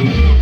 ส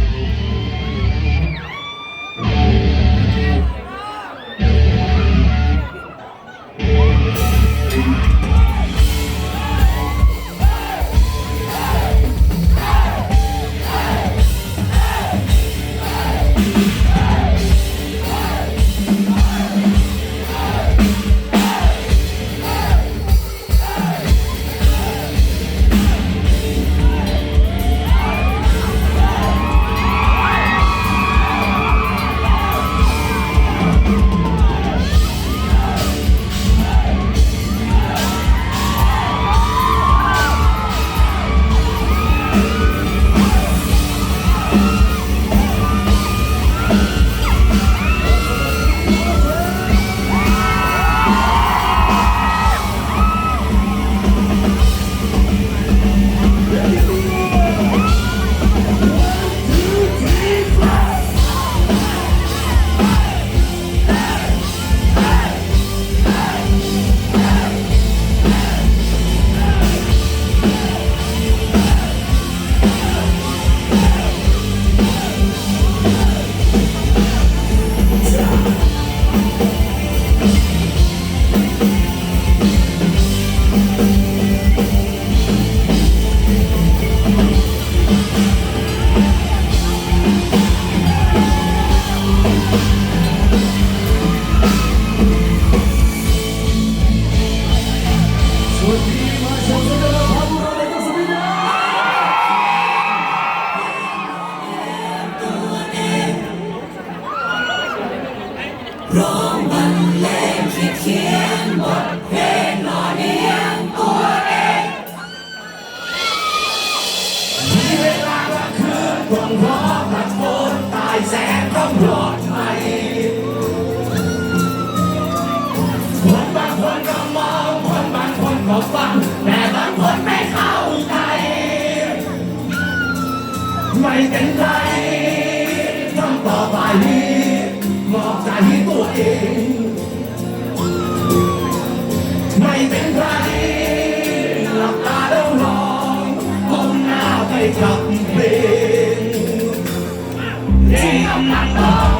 ร้องบรรเลงที่เขียนบทเพลงหล่อเลี้ยงตัวเองมีเวลาลงคืนต้องร้องระโกนตายแสงต้องรอดใหม่คนบางคนก็มองคนบางคนก็ฟังแต่บางคนไม่เข้าใจไม่เป็นไร เองไม่เป็นไรหลับตาแล้วลองก้มหน้าไปกับเพลงที่กำลังร้อง